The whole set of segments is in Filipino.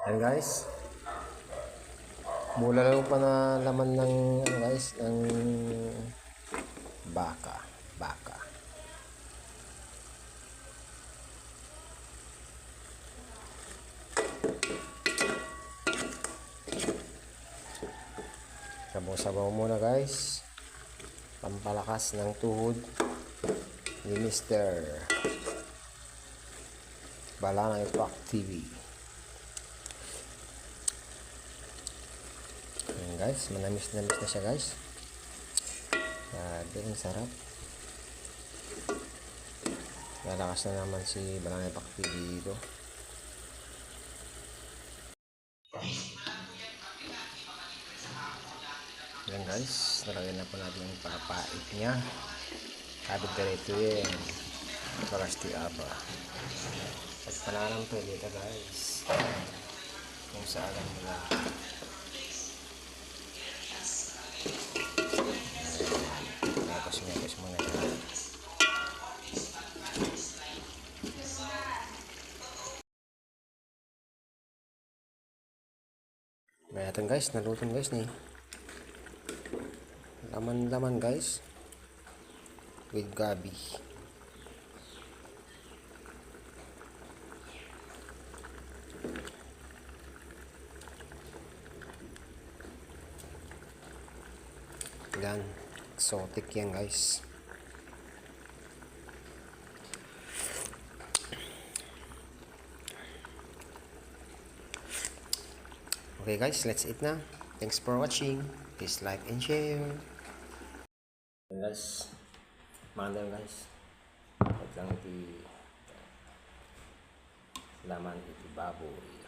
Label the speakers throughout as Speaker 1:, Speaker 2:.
Speaker 1: Ayan guys. Mula lang pa na laman ng ano guys, ng baka. Baka. Sabaw-sabaw muna guys. Pampalakas ng tuhod ni Mr. Balanay Pack TV. Guys, manamis-namis na siya guys. Grabe, ang sarap. Lalakas na naman si Balanay Pack TV dito. Ayan guys, nalagyan na po natin yung papait niya. Kabit direto yan. Parasti aba. At panalang pwede ito guys. Kung saan lang nila. Tapos mekos muna yan. Mayatan guys, nalutin guys ni. Laman-laman guys. With gabi. Yan. Exotic yan guys. Okay guys, let's eat na. Thanks for watching. Please like and share. Guys, mother guys. Huwag lang iti laman iti baboy.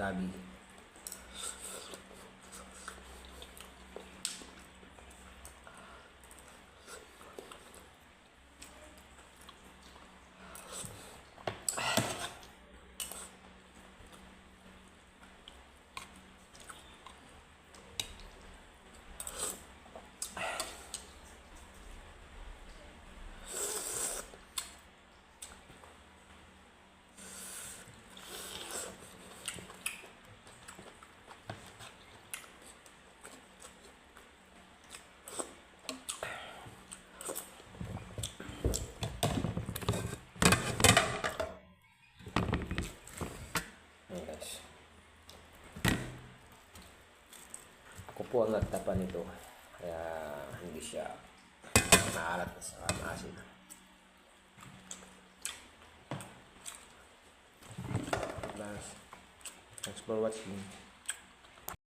Speaker 1: Gabi. Ayan guys. Ako po ang nagtapa nito. Kaya hindi siya maalat sa maasin. Thanks for watching.